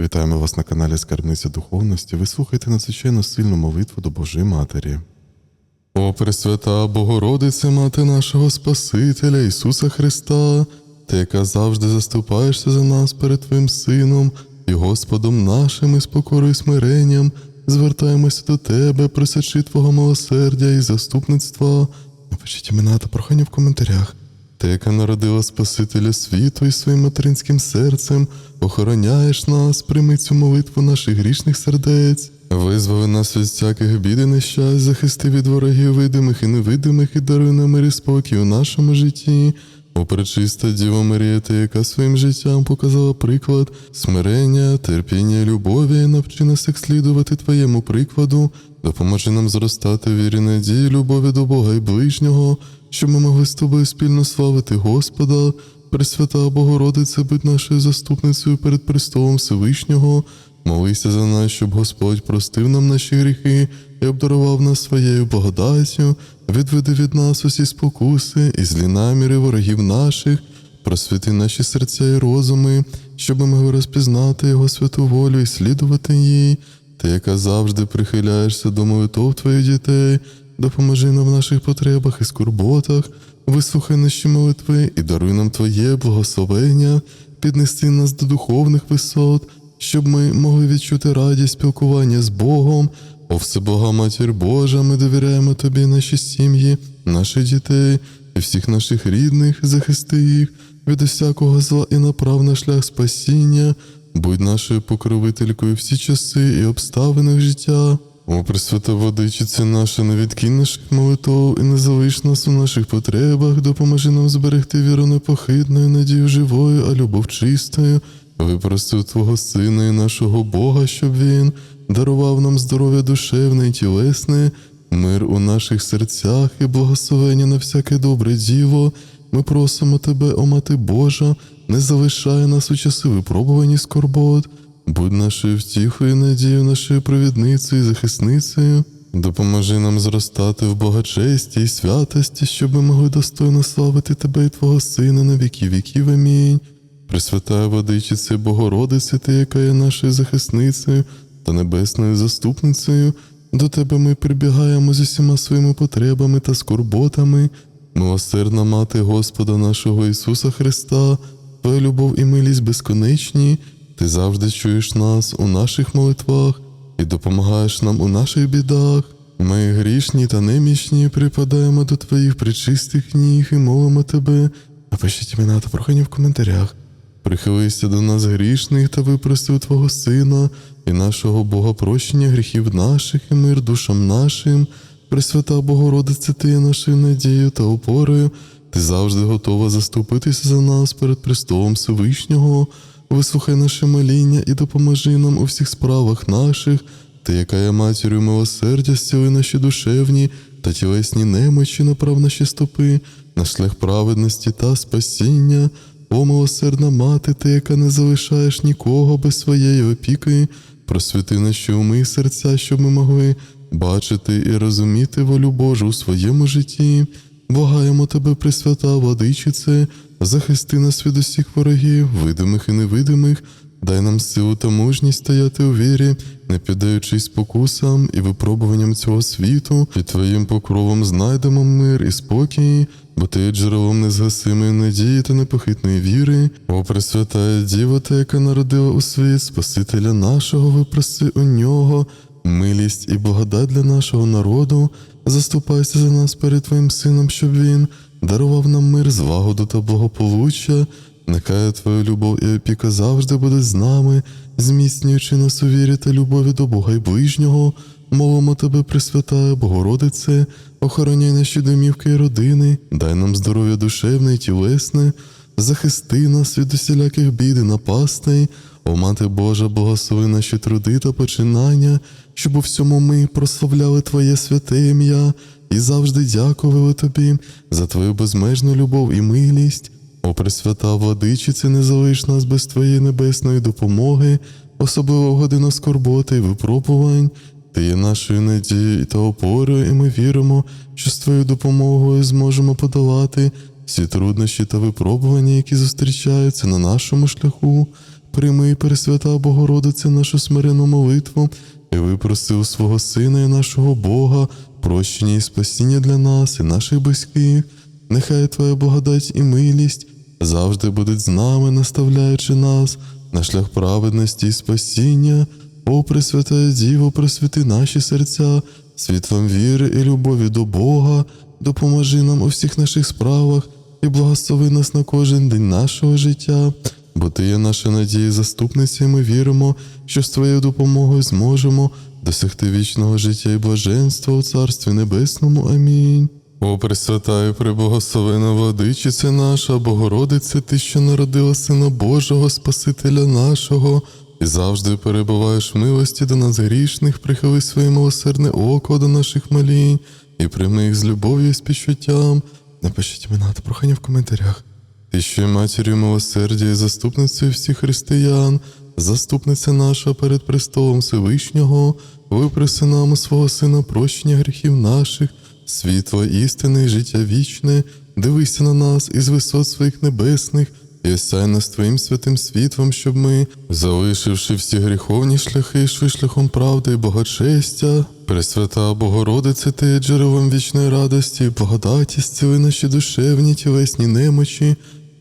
Вітаємо вас на каналі Скарбниця Духовності. Ви слухаєте надзвичайно сильну молитву до Божої Матері. О Пресвята Богородице, Мати нашого Спасителя Ісуса Христа, Ти, яка завжди заступаєшся за нас перед Твоїм Сином і Господом нашим і з покорою і смиренням, звертаємося до Тебе, просячи Твого милосердя і заступництва. Напишіть імена та прохання в коментарях. Ти, яка народила Спасителя світу і своїм материнським серцем, охороняєш нас, прийми цю молитву наших грішних сердець, визволи нас від всяких бід і нещасть, захисти від ворогів видимих і невидимих, і даруй нам мир і спокій у нашому житті. О, пречиста Діва Марія, ти, яка своїм життям показала приклад смирення, терпіння, любові, навчи нас як слідувати Твоєму прикладу, допоможи нам зростати в вірі надії, любові до Бога і ближнього, щоб ми могли з тобою спільно славити Господа, Пресвята Богородице, будь нашою заступницею перед престолом Всевишнього. Молися за нас, щоб Господь простив нам наші гріхи і обдарував нас своєю благодаттю, відведи від нас усі спокуси і злі наміри ворогів наших, просвіти наші серця і розуми, щоб ми могли розпізнати Його святу волю і слідувати їй. Ти, яка завжди прихиляєшся до молитов твоїх дітей, допоможи нам в наших потребах і скорботах, вислухай наші молитви і даруй нам Твоє благословення, піднести нас до духовних висот, щоб ми могли відчути радість спілкування з Богом. О Всебога Матір Божа, ми довіряємо Тобі наші сім'ї, наших дітей і всіх наших рідних, захисти їх від усякого зла і направ на шлях спасіння. Будь нашою покровителькою всі часи і обставини життя. О, Пресвята Водичице наша, не відкинь молитов і не залиш нас у наших потребах, допоможи нам зберегти віру непохитною, надію живою, а любов чистою. Випроси Твого Сина і нашого Бога, щоб Він дарував нам здоров'я душевне і тілесне, мир у наших серцях і благословення на всяке добре діло. Ми просимо Тебе, о Мати Божа, не залишай нас у часи випробувань скорбот. Будь нашою втіхою, надією, нашою провідницею і захисницею. Допоможи нам зростати в благочесті і святості, щоб ми могли достойно славити Тебе і Твого Сина на віки віків. Амінь. Пресвятая Водичице, Богородице, Ти, яка є нашою захисницею та небесною заступницею, до Тебе ми прибігаємо з усіма своїми потребами та скорботами. Милосердна Мати Господа нашого Ісуса Христа, Твоя любов і милість безконечні, Ти завжди чуєш нас у наших молитвах і допомагаєш нам у наших бідах. Ми грішні та немічні припадаємо до Твоїх причистих ніг і молимо Тебе. Напишіть імена та прохання в коментарях. Прихилися до нас грішних та випроси у Твого Сина і нашого Бога прощення гріхів наших і мир душам нашим. Пресвята Богородице, Ти є нашою надією та опорою. Ти завжди готова заступитися за нас перед престолом Всевишнього. Вислухай наше моління і допоможи нам у всіх справах наших. Ти, яка є матір'ю милосердя, зціли наші душевні та тілесні немочі, направ наші стопи, на шлях праведності та спасіння. О, милосердна мати, ти, яка не залишаєш нікого без своєї опіки, просвіти наші уми і серця, щоб ми могли бачити і розуміти волю Божу у своєму житті. Благаємо тебе, Пресвята Владичице, захисти нас від усіх ворогів, видимих і невидимих, дай нам силу та мужність стояти у вірі, не піддаючись спокусам і випробуванням цього світу, під Твоїм покровом знайдемо мир і спокій, бо ти є джерелом незгасимої надії та непохитної віри. О, Пресвятая Діва, та яка народила у світ Спасителя нашого, випроси у нього милість і благодать для нашого народу, заступайся за нас перед Твоїм Сином, щоб Він дарував нам мир, злагоду та благополуччя. Нехай Твоя любов і опіка завжди буде з нами, зміцнюючи нас у вірі та любові до Бога і ближнього. Молимо Тебе, Пресвятая Богородице, охороняй наші домівки і родини, дай нам здоров'я душевне і тілесне, захисти нас від усіляких бід і напастей, о Мати Божа, благослови наші труди та починання, щоб у всьому ми прославляли Твоє святе ім'я і завжди дякували Тобі за Твою безмежну любов і милість. О Пресвята Владичице, не залиш нас без Твоєї небесної допомоги, особливо в годину скорботи і випробувань. Ти є нашою надією та опорою, і ми віримо, що з Твоєю допомогою зможемо подолати всі труднощі та випробування, які зустрічаються на нашому шляху. Прийми, Пресвята Богородице, нашу смирену молитву і випроси у свого Сина і нашого Бога прощення і спасіння для нас і наших близьких. Нехай Твоя благодать і милість завжди будуть з нами, наставляючи нас на шлях праведності і спасіння. О, Пресвятая Діво, просвіти наші серця, світлом віри і любові до Бога, допоможи нам у всіх наших справах і благослови нас на кожен день нашого життя. Бо ти є наша надія, заступниця, і ми віримо, що з твоєю допомогою зможемо досягти вічного життя і блаженства у Царстві Небесному. Амінь. О, Пресвята і преблагословена владичице наша, Богородице, Ти, що народила Сина Божого, Спасителя нашого, і завжди перебуваєш в милості до нас грішних, прихили своє милосердне око до наших молінь і прийми їх з любов'ю і співчуттям. Напишіть імена та прохання в коментарях. Ти що є матір'ю милосердя і заступницею всіх християн, заступниця наша перед престолом Всевишнього, випроси нам свого Сина прощення гріхів наших, світло істини життя вічне, дивися на нас із висот своїх небесних, і осяй нас Твоїм святим світлом, щоб ми, залишивши всі гріховні шляхи, йшли шляхом правди і богочестя, Пресвята Богородице, Ти джерелом вічної радості і благодаті, зціли наші душевні тілесні немочі,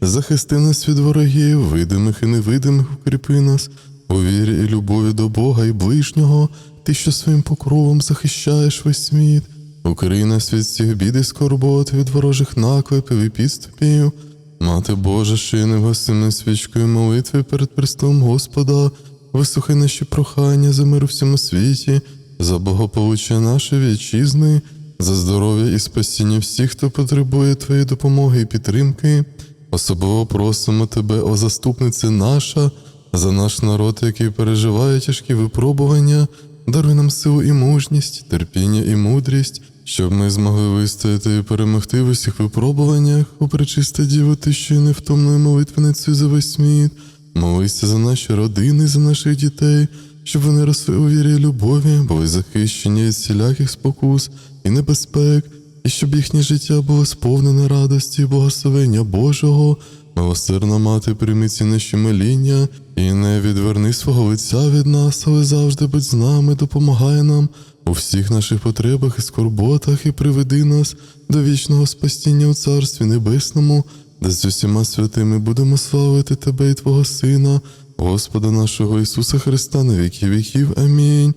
захисти нас від ворогів, видимих і невидимих, укріпи нас, у вірі і любові до Бога і ближнього, Ти, що своїм покровом захищаєш весь світ, укрий нас від всіх бід і скорбот, від ворожих наклепів і підступів. Мати Божа, що є невгасимою свічкою молитви перед престолом Господа, вислухай наші прохання за мир у всьому світі, за благополуччя нашої вітчизни, за здоров'я і спасіння всіх, хто потребує Твоєї допомоги і підтримки. Особливо просимо Тебе, о заступнице наша, за наш народ, який переживає тяжкі випробування, даруй нам силу і мужність, терпіння і мудрість, щоб ми змогли вистояти і перемогти в усіх випробуваннях, о пречиста Діво, ти що невтомною за весь світ. Молися за наші родини, за наших дітей, щоб вони росли у вірі і любові, були захищені від всіляких спокус і небезпек, і щоб їхнє життя було сповнене радості і благословення Божого. Милосердна мати, прийми ці наші моління і не відверни свого лиця від нас, але завжди будь з нами, допомагай нам у всіх наших потребах і скорботах, і приведи нас до вічного спасіння у Царстві Небесному, де з усіма святими будемо славити Тебе і Твого Сина, Господа нашого Ісуса Христа на віки віків. Амінь.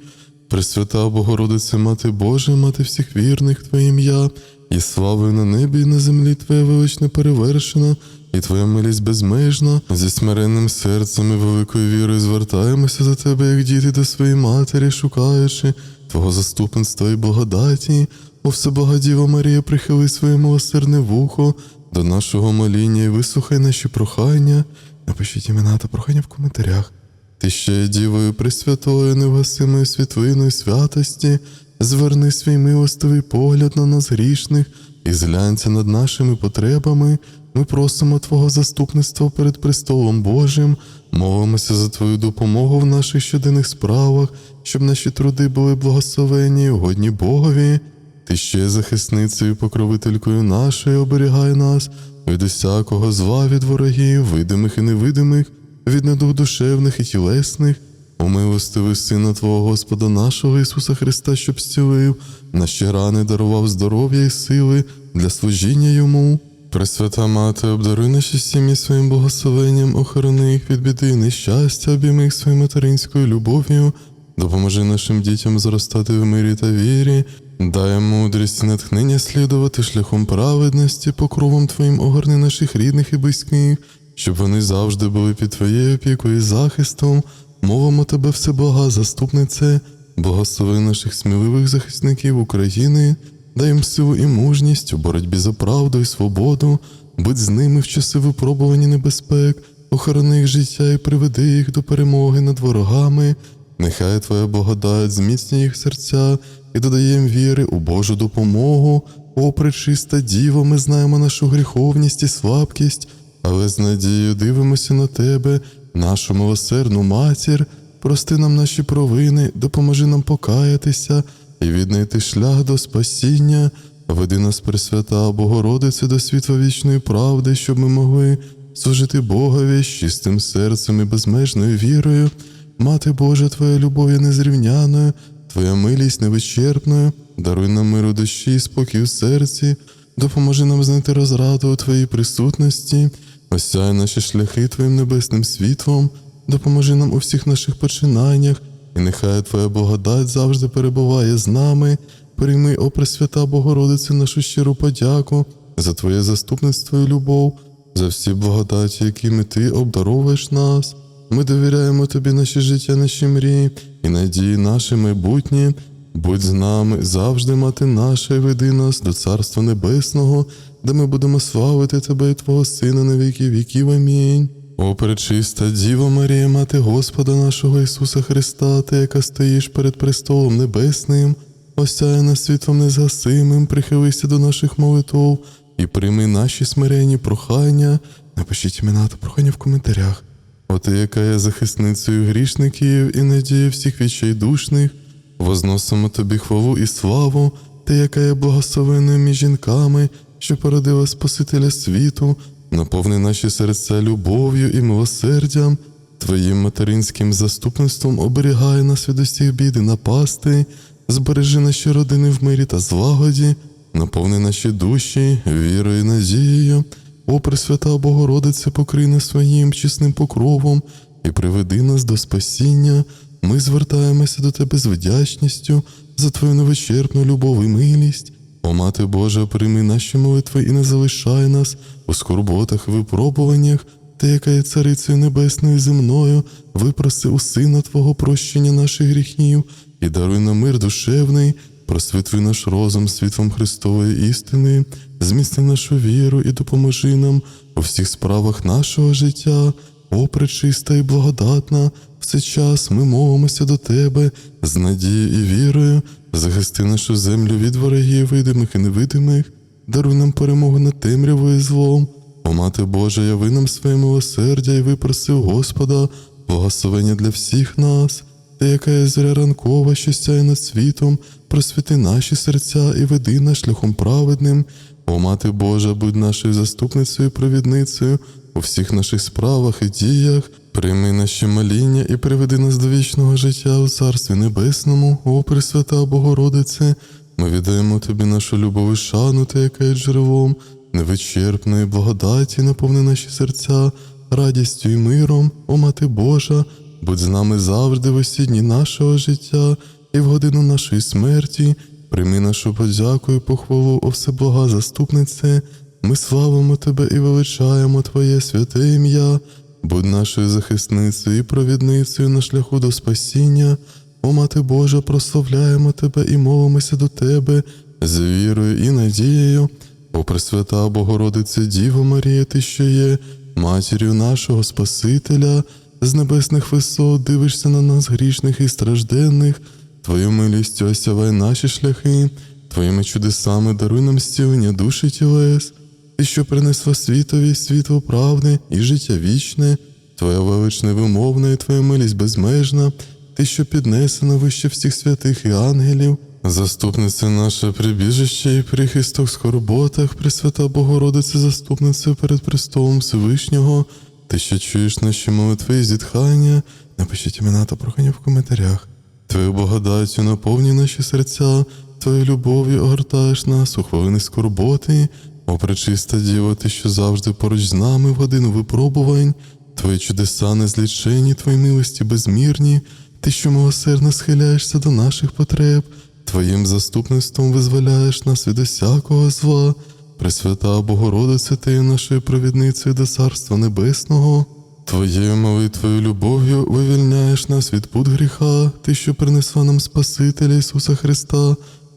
Пресвята Богородице, Мати Божа, мати всіх вірних Твоє ім'я, і славою на небі і на землі Твоя велична перевершена, і Твоя милість безмежна, зі смиренним серцем і великою вірою звертаємося за Тебе, як діти до своєї матері, шукаючи Твого заступництва і благодаті. О Всеблагодіва Марія, прихили своє милосердне вухо до нашого моління і вислухай наші прохання. Напишіть імена та прохання в коментарях. Ти ще дівою пресвятою, невгасимою світлиною святості, зверни свій милостивий погляд на нас грішних і зглянься над нашими потребами. Ми просимо Твого заступництва перед престолом Божим, молимося за Твою допомогу в наших щоденних справах, щоб наші труди були благословені і угодні Богові. Ти ще захисницею, покровителькою нашою, оберігай нас від усякого зла від ворогів, видимих і невидимих, від недуг душевних і тілесних, умилостиви Сина Твого Господа нашого Ісуса Христа, щоб зцілив, наші рани дарував здоров'я і сили для служіння Йому. Пресвята Мати, обдаруй наші сім'ї своїм благословенням, охорони їх від біди і нещастя, обійми їх своєю материнською любов'ю, допоможи нашим дітям зростати в мирі та вірі, дай мудрість і натхнення слідувати шляхом праведності, покровом Твоїм огорни наших рідних і близьких, щоб вони завжди були під Твоєю опікою і захистом, мовимо Тебе всеблага, заступнице, благослови наших сміливих захисників України, дай їм силу і мужність у боротьбі за правду і свободу, будь з ними в часи випробування небезпек, охорони їх життя і приведи їх до перемоги над ворогами. Нехай Твоя благодать зміцнює їх серця і додає їм віри у Божу допомогу. О, пречиста Діво, ми знаємо нашу гріховність і слабкість, але з надією дивимося на Тебе, нашу милосердну матір. Прости нам наші провини, допоможи нам покаятися і віднайти шлях до спасіння. Веди нас, Пресвята Богородице, до світла вічної правди, щоб ми могли служити Богові з чистим серцем і безмежною вірою. Мати Божа, Твоя любов є незрівняною, Твоя милість невичерпною, даруй нам миру душі і спокій у серці, допоможи нам знайти розраду у Твоїй присутності, осяй наші шляхи Твоїм небесним світлом, допоможи нам у всіх наших починаннях, і нехай Твоя благодать завжди перебуває з нами. Прийми, о Пресвята Богородице, нашу щиру подяку за Твоє заступництво і любов, за всі благодаті, якими Ти обдаровуєш нас. Ми довіряємо Тобі наші життя, наші мрії і надії наше майбутнє. Будь з нами завжди мати наша і веди нас до Царства Небесного, де ми будемо славити Тебе і Твого Сина на віки віків. Амінь. О, пречиста Діва Марія, Мати Господа нашого Ісуса Христа, Ти, яка стоїш перед престолом Небесним, осяє нас світлом незгасимим, прихилися до наших молитв і прийми наші смиренні прохання. Напишіть імена та прохання в коментарях. О ти, яка є захисницею грішників і надії всіх відчайдушних, возносимо тобі хвалу і славу, ти, яка є благословенною між жінками, що породила Спасителя світу, наповни наші серця любов'ю і милосердям, Твоїм материнським заступництвом оберігай нас від усіх бід напасти, збережи наші родини в мирі та злагоді, наповни наші душі вірою і надією. О, Пресвята Богородице, покрий нас своїм чесним покровом і приведи нас до спасіння. Ми звертаємося до Тебе з вдячністю за Твою невичерпну любов і милість. О, Мати Божа, прийми наші молитви і не залишай нас у скорботах і випробуваннях, Ти, яка є царицею небесною земною, випроси у Сина Твого прощення наших гріхів і даруй нам мир душевний, просвітли наш розум світлом Христової істини, зміцни нашу віру і допоможи нам у всіх справах нашого життя. О, пречиста і благодатна, в цей час ми мовимося до Тебе з надією і вірою, захисти нашу землю від ворогів, видимих і невидимих, даруй нам перемогу над темрявою злом. О, Мати Божа, яви нам своє милосердя і випроси у Господа, благословення для всіх нас. Ти, яка є зоря ранкова, що сяє над світом, просвіти наші серця і веди нас шляхом праведним. О, Мати Божа, будь нашою заступницею і провідницею у всіх наших справах і діях, прийми наші моління і приведи нас до вічного життя у Царстві Небесному, о Пресвята Богородице, ми віддаємо Тобі нашу любов і шану, Ти, яка є джерелом, невичерпної благодаті, наповни наші серця радістю і миром, о Мати Божа, будь з нами завжди в усі дні нашого життя і в годину нашої смерті. Прийми нашу подяку і похвалу, о всеблага заступнице, ми славимо Тебе і величаємо Твоє святе ім'я, будь нашою захисницею і провідницею на шляху до спасіння. О Мати Божа, прославляємо Тебе і молимося до Тебе з вірою і надією. О Пресвята Богородице Діво Марія, Ти що є, матір'ю нашого Спасителя, з небесних висот дивишся на нас грішних і стражденних. Твою милістю осявай наші шляхи, Твоїми чудесами даруй нам зцілення душі тілес, Ти, що принесла світові світло правди і життя вічне, Твоя велич невимовна і Твоя милість безмежна, Ти, що піднесена вище всіх святих і ангелів, заступниця наше прибіжище і прихисток скорботах, Пресвята Богородице, заступниця перед престолом Всевишнього, Ти, що чуєш наші молитви і зітхання, напишіть імена та прохання в коментарях. Твою благодаттю наповні наші серця, Твою любов'ю огортаєш нас у хвилини скорботи, о пречиста Діво, Ти, що завжди поруч з нами в годину випробувань, Твої чудеса незлічені, Твої милості безмірні, Ти, що милосердно схиляєшся до наших потреб, Твоїм заступництвом визволяєш нас від усякого зла, Пресвята Богородице, Ти є нашою провідницею до Царства Небесного. Твоєю молитвою любов'ю вивільняєш нас від пут гріха, Ти, що принесла нам Спасителя Ісуса Христа,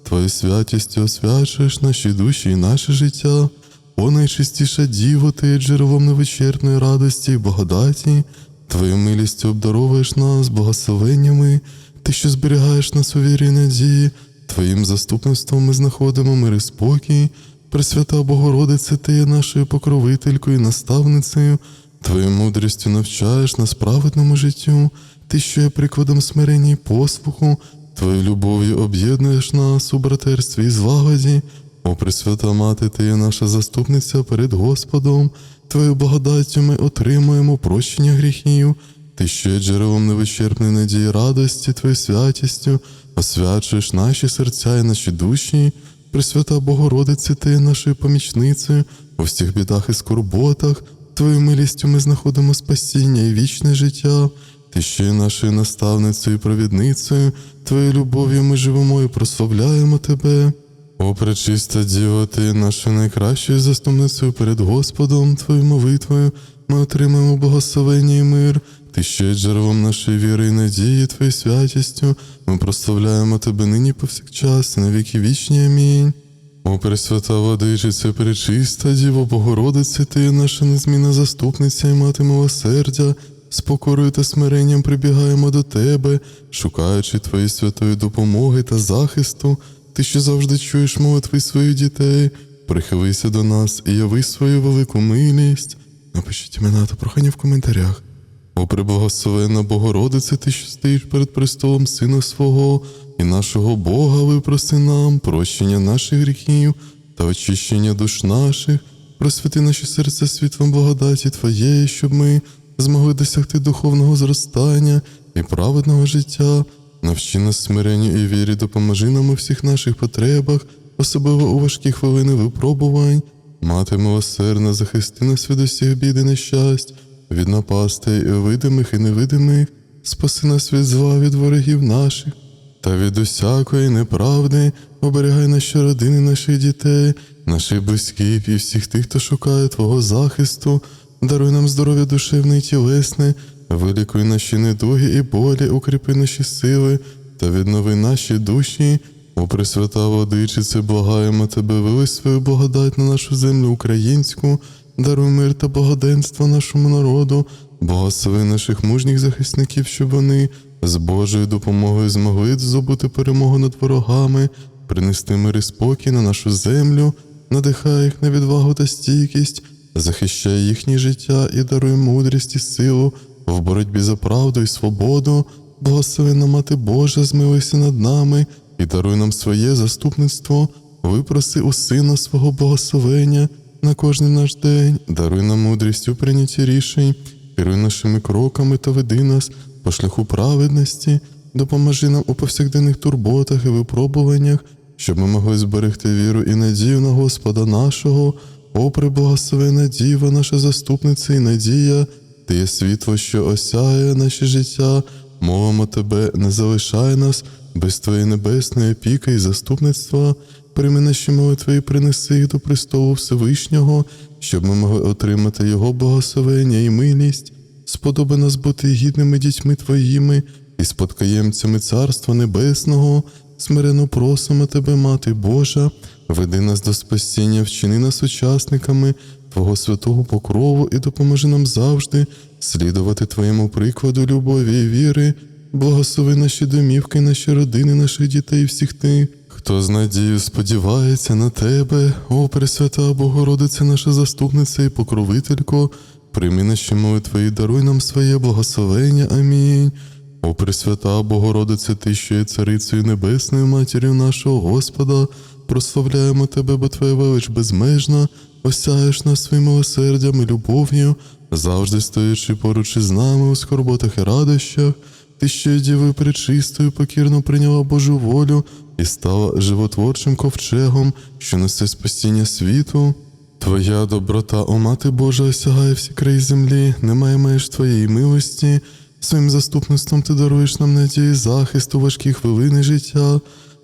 Твою святістю освячуєш наші душі і наше життя. О найчистіша Діво, Ти є джерелом невичерпної радості і благодаті, Твою милістю обдаровуєш нас благословеннями, Ти, що зберігаєш нас у вірі надії, Твоїм заступництвом ми знаходимо мир і спокій. Пресвята Богородице, Ти є нашою покровителькою і наставницею, Твоєю мудрістю навчаєш нас праведному життю, Ти, що є прикладом смирення і послуху, Твоєю любов'ю об'єднуєш нас у братерстві і злагоді. О Пресвята Мати, Ти є наша заступниця перед Господом, Твою благодаттю ми отримуємо прощення гріхів. Ти є джерелом невичерпної надії радості, Твоєю святістю, освячуєш наші серця і наші душі. Пресвята Богородице, Ти є нашою помічницею у всіх бідах і скорботах. Твоєю милістю ми знаходимо спасіння і вічне життя. Ти ще є нашою наставницею і провідницею, Твоєю любов'ю ми живемо і прославляємо Тебе. О, пречиста Діво, Ти нашою найкращою заступницею перед Господом, Твоєю молитвою ми отримаємо благословення і мир. Ти ще є джерелом нашої віри і надії, Твоєю святістю. Ми прославляємо Тебе нині повсякчас, і на віки вічні. Амінь. О, Пресвята Владичице, пречиста Діво Богородице, Ти наша незмінна заступниця і мати милосердя. З покорою та смиренням прибігаємо до Тебе, шукаючи Твоєї святої допомоги та захисту. Ти що завжди чуєш молитви своїх дітей, прихилися до нас і яви свою велику милість. Напишіть імена та прохання в коментарях. О, преблагословенна Богородице, ти що стоїш перед престолом Сина свого і нашого Бога, випроси нам прощення наших гріхів та очищення душ наших, просвіти наші серця світлом благодаті Твоєї, щоб ми змогли досягти духовного зростання і праведного життя. Навчи нас смиренню і вірі, допоможи нам у всіх наших потребах, особливо у важкі хвилини випробувань. Мати милосердна, захисти нас від усіх бід і нещасть, від напастей видимих і невидимих, спаси нас від зла від ворогів наших, та від усякої неправди оберігай наші родини, наших дітей, наших близьких і всіх тих, хто шукає Твого захисту, даруй нам здоров'я душевне і тілесне, вилікуй наші недуги і болі, укріпи наші сили та віднови наші душі. О Пресвята Водичице, благаємо Тебе, вели свою благодать на нашу землю українську, даруй мир та благоденство нашому народу, благослови наших мужніх захисників, щоб вони з Божою допомогою змогли здобути перемогу над ворогами, принести мир і спокій на нашу землю, надихай їх на відвагу та стійкість, захищай їхнє життя і даруй мудрість і силу. В боротьбі за правду і свободу. Благословенна Мати Божа, змилуйся над нами і даруй нам своє заступництво, випроси у Сина свого благословення на кожний наш день, даруй нам мудрість у прийнятті рішень, керуй нашими кроками та веди нас по шляху праведності, допоможи нам у повсякденних турботах і випробуваннях, щоб ми могли зберегти віру і надію на Господа нашого, о преблагословена Діва, наша заступниця і надія, ти є світло, що осяє наше життя, мовимо тебе, не залишай нас без твоєї небесної опіки і заступництва. Прийми наші молитви і принеси їх до престолу Всевишнього, щоб ми могли отримати Його благословення і милість. Сподоби нас бути гідними дітьми Твоїми і спадкоємцями Царства Небесного. Смирено просимо Тебе, Мати Божа, веди нас до спасіння, вчини нас учасниками Твого святого покрову і допоможи нам завжди слідувати Твоєму прикладу любові і віри, благослови наші домівки, наші родини, наших дітей, всіх тих, хто з надією сподівається на Тебе, о Пресвята Богородиця, наша заступниця і покровителько, прийми наші молитви і даруй нам своє благословення. Амінь. О Пресвята Богородице, Ти, що є царицею небесною матір'ю нашого Господа, прославляємо Тебе, бо Твоя велич безмежна, осяєш нас своїм милосердям і любов'ю, завжди стоячи поруч із нами у скорботах і радощах. Ти ще діви пречистою, покірно прийняла Божу волю і стала животворчим ковчегом, що несе спасіння світу. Твоя доброта, о мати Божа, осягає всі краї землі, немає меж твоєї милості. Своїм заступництвом ти даруєш нам надії захист у важкі хвилини життя.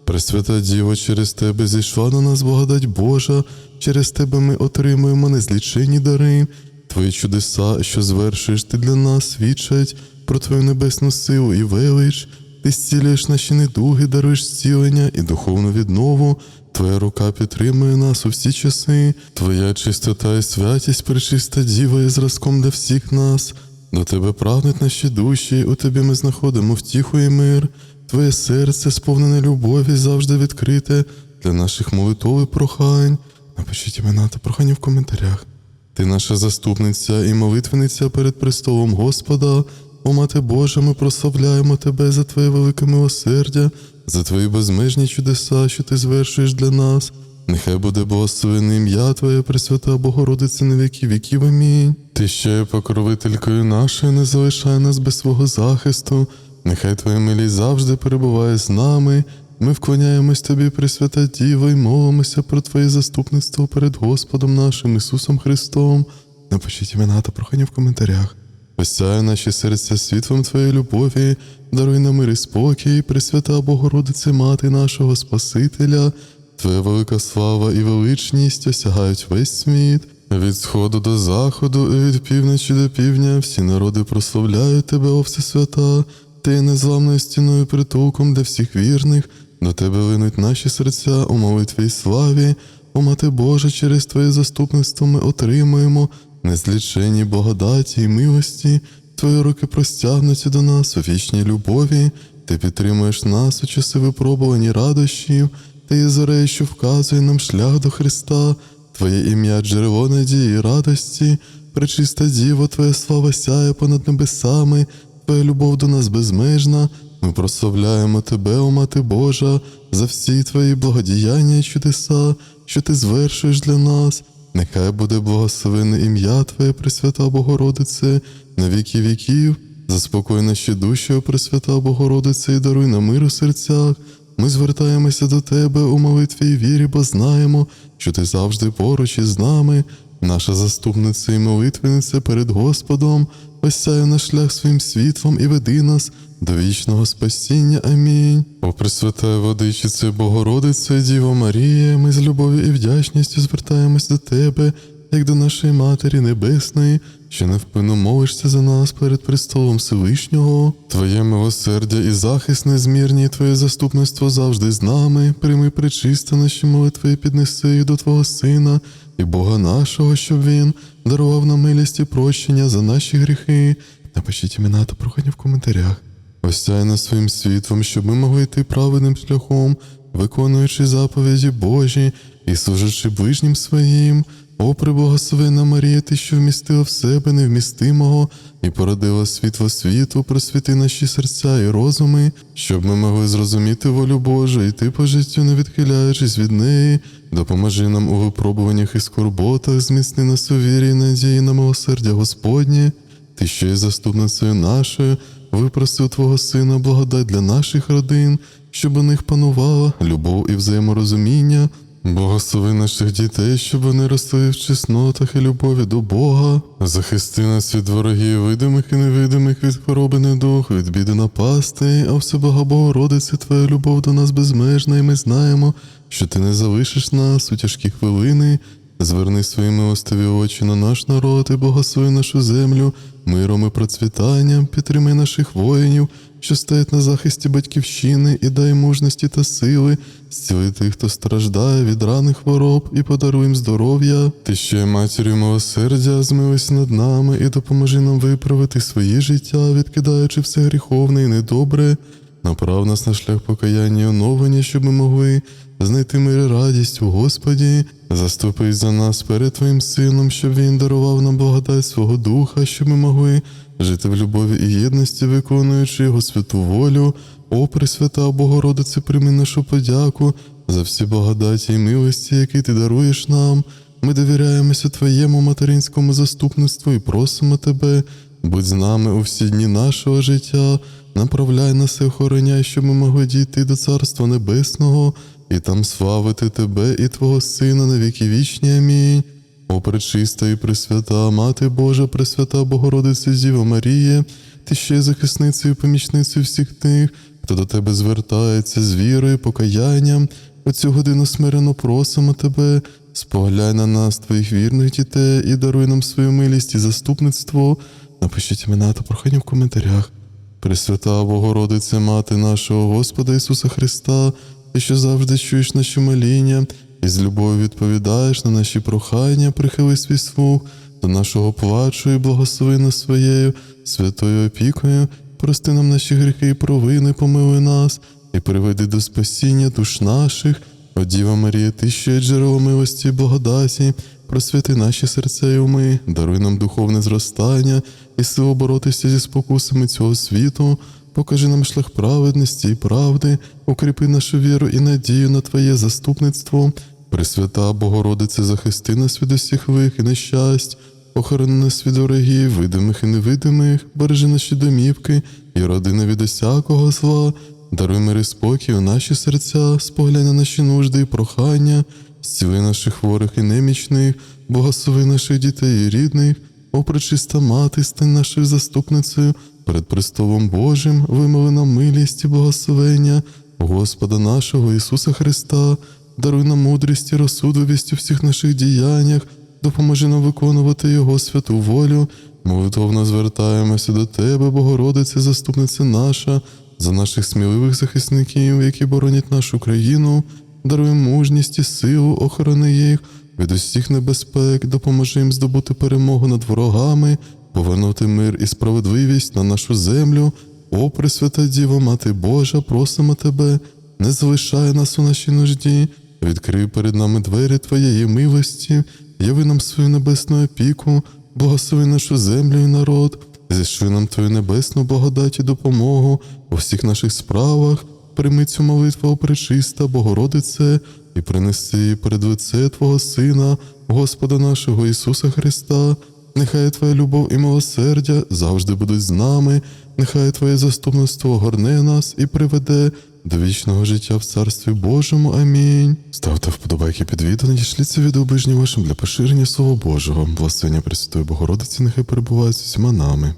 Пресвята Діво, через тебе зійшла на нас благодать Божа, через тебе ми отримуємо незлічені дари. Твої чудеса, що звершуєш ти для нас, свідчать про твою небесну силу і велич. Ти зцілюєш наші недуги, даруєш зцілення і духовну віднову. Твоя рука підтримує нас у всі часи, Твоя чистота і святість, пречиста діва є зразком для всіх нас. До тебе прагнуть наші душі, у тобі ми знаходимо втіху і мир. Твоє серце, сповнене любові, завжди відкрите для наших молитов і прохань. Напишіть імена та прохання в коментарях. Ти наша заступниця і молитвениця перед престолом Господа. О Мати Божа, ми прославляємо Тебе за Твоє велике милосердя, за Твої безмежні чудеса, що Ти звершуєш для нас. Нехай буде благословене ім'я Твоє, Пресвята Богородице на віки віків. Амінь. Ти ще покровителькою нашою, не залишай нас без свого захисту. Нехай Твоя милість завжди перебуває з нами. Ми вклоняємось Тобі, Пресвята Діво, і молимося про Твоє заступництво перед Господом нашим Ісусом Христом. Напишіть імена та прохання в коментарях. Осяй наші серця світлом Твоєї любові, даруй нам мир і спокій, Пресвята Богородице, Мати нашого Спасителя, Твоя велика слава і величність осягають весь світ. Від сходу до заходу і від півночі до півдня всі народи прославляють Тебе, о Всесвята, Ти незламною стіною притулком для всіх вірних, до Тебе линуть наші серця у молитві й славі, о Мати Божа, через Твоє заступництво ми отримуємо незліченні благодаті й милості, Твої руки простягнуті до нас у вічній любові, Ти підтримуєш нас у часи випробувань і радощів, Ти є зорею, що вказує нам шлях до Христа, Твоє ім'я джерело надії і радості, пречиста Діво, Твоя слава сяє понад небесами, Твоя любов до нас безмежна. Ми прославляємо Тебе, о Мати Божа, за всі Твої благодіяння і чудеса, що Ти звершуєш для нас. Нехай буде благословене ім'я Твоє, Пресвята Богородице, на віки віків. Заспокой наші душі, о Пресвята Богородице, і даруй нам мир у серцях. Ми звертаємося до Тебе у молитві і вірі, бо знаємо, що Ти завжди поруч із нами. Наша заступниця і молитвениця перед Господом, осяє наш шлях своїм світлом і веди нас до вічного спасіння. Амінь. О Пресвятая Водичице, Богородице, Діво Марія, ми з любов'ю і вдячністю звертаємось до Тебе, як до нашої Матері Небесної, що невпинно молишся за нас перед престолом Всевишнього. Твоє милосердя і захист незмірні, Твоє заступництво завжди з нами. Прийми причисто наші молитви піднеси їх до Твого Сина і Бога нашого, щоб Він дарував нам милість і прощення за наші гріхи. Напишіть імена та прохання в коментарях. Осяй нас своїм світлом, щоб ми могли йти праведним шляхом, виконуючи заповіді Божі і служачи ближнім своїм. О, преблагословена Марія, ти, що вмістила в себе невмістимого і породила світло світу, просвіти наші серця і розуми, щоб ми могли зрозуміти волю Божу і йти по життю, не відхиляючись від неї. Допоможи нам у випробуваннях і скорботах, зміцни нас у вірі і надії на милосердя Господнє. Ти, що є заступницею нашою, випросив Твого Сина благодать для наших родин, щоб у них панувала любов і взаєморозуміння. Благослови наших дітей, щоб вони росли в чеснотах і любові до Бога. Захисти нас від ворогів, видимих і невидимих, від хвороби недух, від біди напасти, а всебога Богородице, Твоя любов до нас безмежна, і ми знаємо, що Ти не залишиш нас у тяжкі хвилини. Зверни свої милостиві очі на наш народ і благослови нашу землю, миром і процвітанням, підтримай наших воїнів, що стоять на захисті батьківщини, і дай мужності та сили, зціли тих, хто страждає від раних хвороб, і подаруй їм здоров'я. Ти що є матір'ю милосердя, змилися над нами і допоможи нам виправити свої життя, відкидаючи все гріховне і недобре. Направ нас на шлях покаяння і оновлення, щоб ми могли знайти мир і радість у Господі. Заступись за нас перед Твоїм Сином, щоб Він дарував нам благодать свого Духа, щоб ми могли жити в любові і єдності, виконуючи Його святу волю. О, Пресвята Богородице, прийми нашу подяку за всі благодаті і милості, які ти даруєш нам. Ми довіряємося Твоєму материнському заступництву і просимо Тебе, будь з нами у всі дні нашого життя, направляй нас і охороняй, щоб ми могли дійти до Царства Небесного і там славити Тебе і Твого Сина на віки вічні. Амінь. О, пречиста і пресвята, Мати Божа, пресвята Богородиця Діва Марія, ти ще захисницею і помічницею всіх тих, хто до тебе звертається з вірою, покаянням. У цю годину смирено просимо тебе, споглянь на нас, твоїх вірних дітей, і даруй нам свою милість і заступництво. Напишіть імена та прохання в коментарях. Пресвята Богородице, Мати нашого Господа Ісуса Христа, ти що завжди чуєш наші моління і з любов'ю відповідаєш на наші прохання, прихили свій слух до нашого плачу і благослови нас своєю святою опікою, прости нам наші гріхи і провини, помилуй нас і приведи до спасіння душ наших. О Діва Марія, ти що джерело милості і благодаті, просвяти наші серця і уми, даруй нам духовне зростання і силу боротися зі спокусами цього світу. Покажи нам шлях праведності і правди, укріпи нашу віру і надію на Твоє заступництво. Пресвята Богородице, захисти нас від усіх вих і нещасть, охорони нас від ворогів, видимих і невидимих, бережи наші домівки і родини від усякого зла, даруй мир і спокій у наші серця, споглянь на наші нужди і прохання, зціли наших хворих і немічних, благослови наших дітей і рідних, о пречиста мати, стань нашою заступницею. Перед престолом Божим, вимови нам милість і благословення Господа нашого Ісуса Христа, даруй нам мудрість і розсудливість у всіх наших діяннях, допоможи нам виконувати Його святу волю. Молитовно звертаємося до Тебе, Богородице, заступниця наша, за наших сміливих захисників, які боронять нашу країну, даруй мужність і силу, охорони їх від усіх небезпек, допоможи їм здобути перемогу над ворогами, повернути мир і справедливість на нашу землю. О, Пресвята Діво, Мати Божа, просимо Тебе, не залишай нас у нашій нужді, відкрий перед нами двері Твоєї милості, яви нам свою небесну опіку, благослови нашу землю і народ, зішли нам Твою небесну благодать і допомогу у всіх наших справах, прийми цю молитву, пречиста, Богородице, і принеси її перед лице Твого Сина, Господа нашого Ісуса Христа. Нехай Твоя любов і милосердя завжди будуть з нами, нехай Твоє заступництво огорне нас і приведе до вічного життя в Царстві Божому. Амінь. Ставте вподобайки під відео, надішліться відео ближнім вашим для поширення Слова Божого. Благословення Пресвятої Богородиці нехай перебувають з усіма нами.